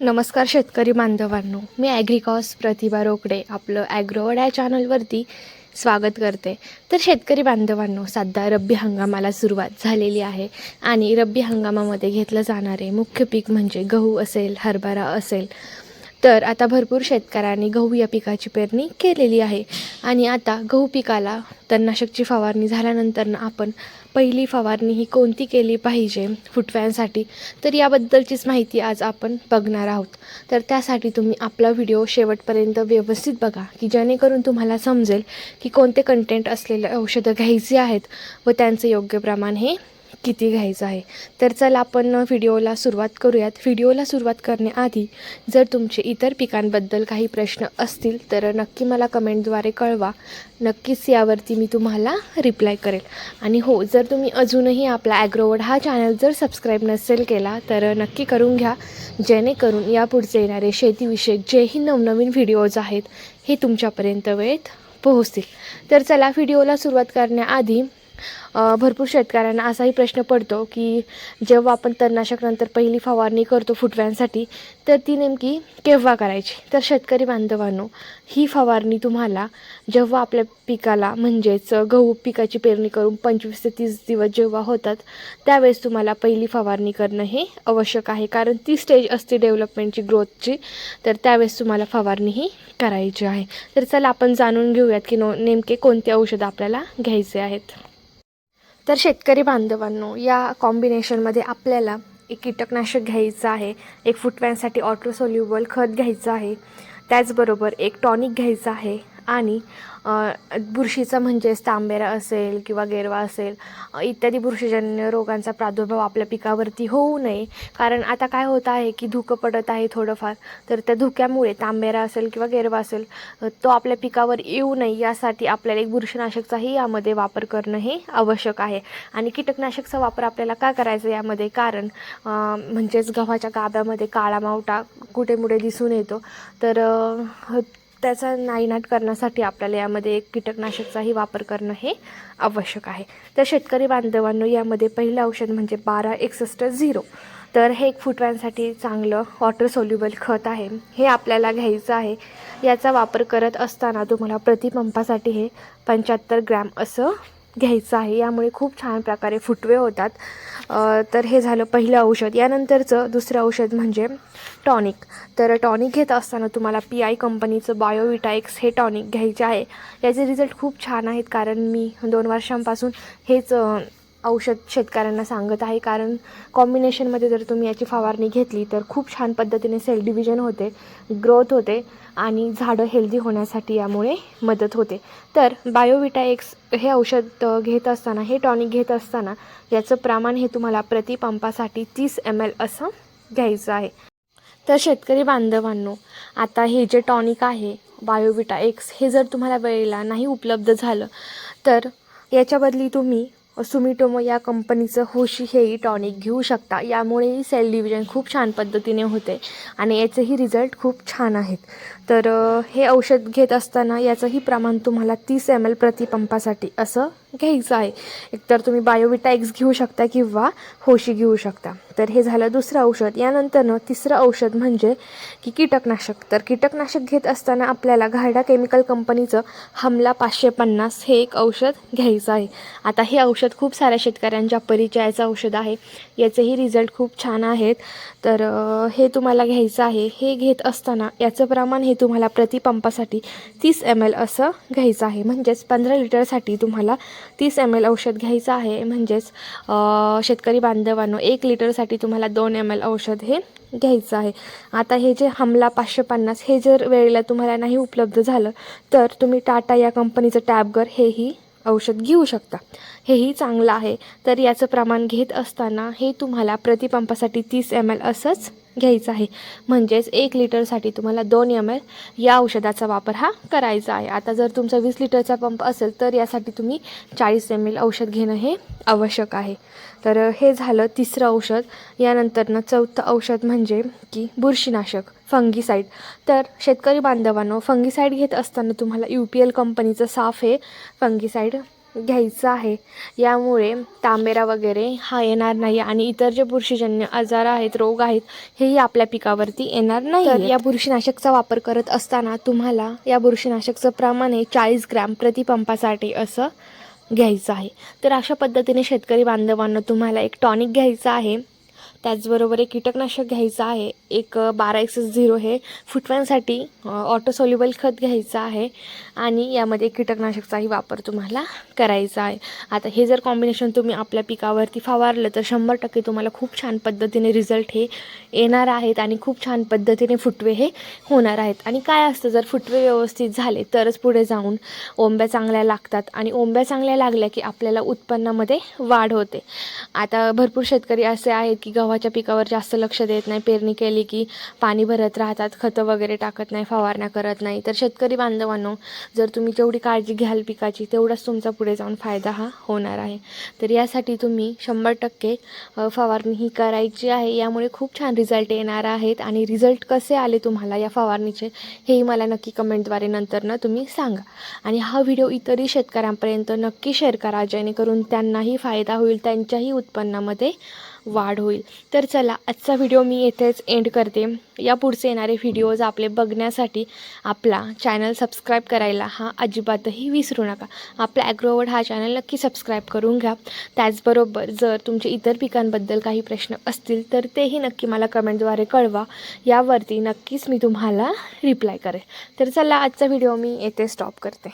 नमस्कार शेतकरी बांधवांनो मी ॲग्रिकॉस प्रतिभा रोकडे आपलं ॲग्रोवड या चॅनलवरती स्वागत करते. तर शेतकरी बांधवांनो सध्या रब्बी हंगामाला सुरुवात झालेली आहे आणि रब्बी हंगामामध्ये घेतलं जाणारे मुख्य पीक म्हणजे गहू असेल हरभरा असेल. तर आता भरपूर शेतकऱ्यांनी गहू या पिकाची पेरणी केलेली आहे. आणि आता गहू पिकाला तणनाशकची फवारणी झाल्यानंतर आपण पहिली फवारणी ही कोणती केली पाहिजे फुटव्यांसाठी? तर याबद्दलचीच माहिती आज आपण बघणार आहोत. तर त्यासाठी तुम्ही आपला व्हिडिओ शेवटपर्यंत व्यवस्थित बघा की जेणेकरून तुम्हाला समजेल की कोणते कंटेंट असलेले औषधं घ्यायची आहेत व त्यांचं योग्य प्रमाण हे किती घ्यायचं आहे? तर चला आपण व्हिडिओला सुरुवात करूयात. व्हिडिओला सुरुवात करण्याआधी जर तुमचे इतर पिकांबद्दल काही प्रश्न असतील तर नक्की मला कमेंटद्वारे कळवा. नक्कीच यावरती मी तुम्हाला रिप्लाय करेल. आणि हो जर तुम्ही अजूनही आपला ॲग्रोवर्ड हा चॅनल जर सबस्क्राईब नसेल केला तर नक्की करून घ्या. जेणेकरून यापुढचे येणारे शेतीविषयक जेही नवनवीन व्हिडिओज आहेत हे तुमच्यापर्यंत वेळेत पोहोचतील. तर चला व्हिडिओला सुरुवात करण्याआधी भरपूर शेतकऱ्यांना असाही प्रश्न पडतो की जेव्हा आपण तणनाशकनंतर पहिली फवारणी करतो फुटव्यांसाठी तर ती नेमकी केव्हा करायची? तर शेतकरी बांधवांनो ही फवारणी तुम्हाला जेव्हा आपल्या पिकाला म्हणजेच गहू पिकाची पेरणी करून पंचवीस ते तीस दिवस जेव्हा होतात त्यावेळेस तुम्हाला पहिली फवारणी करणं हे आवश्यक आहे. कारण ती स्टेज असते डेव्हलपमेंटची ग्रोथची तर त्यावेळेस तुम्हाला फवारणी ही करायची आहे. तर चला आपण जाणून घेऊयात की नो नेमके कोणते औषधं आपल्याला घ्यायचे आहेत. तर शेतकरी बांधवांनो या कॉम्बिनेशनमध्ये आपल्याला एक कीटकनाशक घ्यायचं आहे एक फुटव्यांसाठी ऑटो सोल्युबल खत घ्यायचं आहे त्याचबरोबर एक टॉनिक घ्यायचं आहे आणि बुरशीचा म्हणजेच तांबेरा असेल किंवा गेरवा असेल इत्यादी बुरशीजन्य रोगांचा प्रादुर्भाव आपल्या पिकावरती होऊ नये. कारण आता काय होत आहे की धुकं पडत आहे थोडंफार तर त्या धुक्यामुळे तांबेरा असेल किंवा गेरवा असेल तो आपल्या पिकावर येऊ नये. यासाठी आपल्याला एक बुरशीनाशकचाही यामध्ये वापर करणं हे आवश्यक आहे. आणि कीटकनाशकचा वापर आपल्याला का करायचा यामध्ये? कारण म्हणजेच गव्हाच्या गाब्यामध्ये काळा मावटा कुठेमुळे दिसून येतो. तर त्याचा नायनाट करण्यासाठी आपल्याला यामध्ये एक कीटकनाशकचाही वापर करणं हे आवश्यक आहे. तर शेतकरी बांधवांनो यामध्ये पहिलं औषध म्हणजे बारा एकसष्ट झिरो. तर हे एक फुटव्यांसाठी चांगलं वॉटर सोल्युबल खत आहे. हे आपल्याला घ्यायचं आहे. याचा वापर करत असताना तुम्हाला प्रतिपंपासाठी हे पंच्याहत्तर ग्रॅम असं घ्यायचं आहे. यामुळे खूप छान प्रकारे फुटवे होतात. तर हे झालं पहिलं औषध. यानंतरचं दुसरं औषध म्हणजे टॉनिक. तर टॉनिक घेत असताना तुम्हाला पी आय कंपनीचं बायोविटाएक्स हे टॉनिक घ्यायचे आहे. याचे रिझल्ट खूप छान आहेत कारण मी दोन वर्षांपासून हेच औषध शेतकऱ्यांना सांगत आहे. कारण कॉम्बिनेशनमध्ये जर तुम्ही याची फवारणी घेतली तर खूप छान पद्धतीने सेल डिव्हिजन होते ग्रोथ होते आणि झाडं हेल्दी होण्यासाठी यामुळे मदत होते. तर बायोविटा एक्स हे औषध घेत असताना हे टॉनिक घेत असताना याचं प्रमाण हे तुम्हाला प्रतिपंपासाठी तीस एम एल असं घ्यायचं आहे. तर शेतकरी बांधवांनो आता हे जे टॉनिक आहे बायोविटा एक्स हे जर तुम्हाला वेळेला नाही उपलब्ध झालं तर याच्या बदली तुम्ही सुमिटोमो या कंपनीचं होशी हेही टॉनिक घेऊ शकता. यामुळेही सेल डिव्हिजन खूप छान पद्धतीने होते आणि याचेही रिझल्ट खूप छान आहेत. तर हे औषध घेत असताना याचंही प्रमाण तुम्हाला तीस एम एल प्रतिपंपासाठी असं घ्यायचं आहे. एकतर तुम्ही बायोविटा एक्स घेऊ शकता किंवा होशी घेऊ शकता. तर हे झालं दुसरं औषध. यानंतरनं तिसरं औषध म्हणजे की कीटकनाशक. तर कीटकनाशक घेत असताना आपल्याला घारडा केमिकल कंपनीचं हमला पाचशे पन्नास हे एक औषध घ्यायचं आहे. आता हे औषध खूप साऱ्या शेतकऱ्यांच्या परिचयाचं औषध आहे. याचेही रिझल्ट खूप छान आहेत. तर हे तुम्हाला घ्यायचं आहे. हे घेत असताना याचं प्रमाण हे तुम्हाला प्रतिपंपासाठी तीस एम एल असं घ्यायचं आहे. म्हणजेच पंधरा लिटरसाठी तुम्हाला तीस एम एल औषध घ्यायचं आहे. म्हणजेच शेतकरी बांधवांनो एक लिटरसाठी तुम्हाला दोन एम एल औषध हे घ्यायचं आहे. आता हे जे हमला पाचशे पन्नास हे जर वेळेला तुम्हाला नाही उपलब्ध झालं तर तुम्ही टाटा या कंपनीचं टॅबगर हेही औषध घेऊ शकता. हेही चांगलं आहे. तर याचं प्रमाण घेत असताना हे तुम्हाला प्रतिपंपासाठी तीस एम एल असंच घ्यायचं आहे. म्हणजेच एक लिटरसाठी तुम्हाला दोन एम एल या औषधाचा वापर हा करायचा आहे. आता जर तुमचा वीस लिटरचा पंप असेल तर यासाठी तुम्ही चाळीस एम एल औषध घेणं हे आवश्यक आहे. तर हे झालं तिसरं औषध. यानंतरनं चौथं औषध म्हणजे की बुरशीनाशक फंगीसाईड. तर शेतकरी बांधवांनो फंगीसाईड घेत असताना तुम्हाला यू पी एल कंपनीचं साफ हे फंगीसाईड घ्यायचं आहे. यामुळे तांबेरा वगैरे हा येणार नाही आणि इतर जे बुरशीजन्य आजार आहेत रोग आहेत हेही आपल्या पिकावरती येणार नाही तर या बुरशीनाशकचा वापर करत असताना तुम्हाला या बुरशीनाशकचं प्रमाण आहे चाळीस ग्रॅम प्रतिपंपासाठी असं घ्यायचं आहे. तर अशा पद्धतीने शेतकरी बांधवांना तुम्हाला एक टॉनिक घ्यायचं आहे. त्याचबरोबर एक कीटकनाशक घ्यायचं आहे. एक बारा एक्सेस झिरो हे फुटव्यांसाठी ऑटो सोल्युबल खत घ्यायचं आहे आणि यामध्ये कीटकनाशकचाही वापर तुम्हाला करायचा आहे. आता हे जर कॉम्बिनेशन तुम्ही आपल्या पिकावरती फवारलं तर शंभर टक्के तुम्हाला खूप छान पद्धतीने रिझल्ट हे येणार आहेत आणि खूप छान पद्धतीने फुटवे हे होणार आहेत. आणि काय असतं जर फुटवे व्यवस्थित झाले तरच पुढे जाऊन ओंब्या चांगल्या लागतात आणि ओंब्या चांगल्या लागल्या की आपल्याला उत्पन्नामध्ये वाढ होते. आता भरपूर शेतकरी असे आहेत की गव्हाच्या पिकावर जास्त लक्ष देत नाही पेरणी केली की पाणी भरत राहतात खतं वगैरे टाकत नाही फवारण्या करत नाही. तर शेतकरी बांधवांनो जर तुम्ही जेवढी काळजी घ्याल पिकाची तेवढाच तुमचा पुढे जाऊन फायदा हा होणार आहे. तर यासाठी तुम्ही शंभर टक्के फवारणी ही करायची आहे. यामुळे खूप छान रिझल्ट येणार आहेत. आणि रिझल्ट कसे आले तुम्हाला या फवारणीचे हेही मला नक्की कमेंटद्वारे नंतर ना तुम्ही सांगा. आणि हा व्हिडिओ इतरही शेतकऱ्यांपर्यंत नक्की शेअर करा जेणेकरून त्यांनाही फायदा होईल त्यांच्याही उत्पन्नामध्ये वाढ होईल. तर चला आजचा व्हिडिओ मी येथेच एंड करते. या पुढचे येणारे व्हिडिओज आपले बघण्यासाठी आपला चॅनल सबस्क्राईब करायला हा अजिबातही विसरू नका. आपला ॲग्रोवर्ड हा चॅनल नक्की सबस्क्राईब करून घ्या. त्याचबरोबर जर तुमचे इतर पिकांबद्दल काही प्रश्न असतील तर तेही नक्की मला कमेंटद्वारे कळवा. यावरती नक्कीच मी तुम्हाला रिप्लाय करेल तर चला आजचा व्हिडिओ मी येथे स्टॉप करते.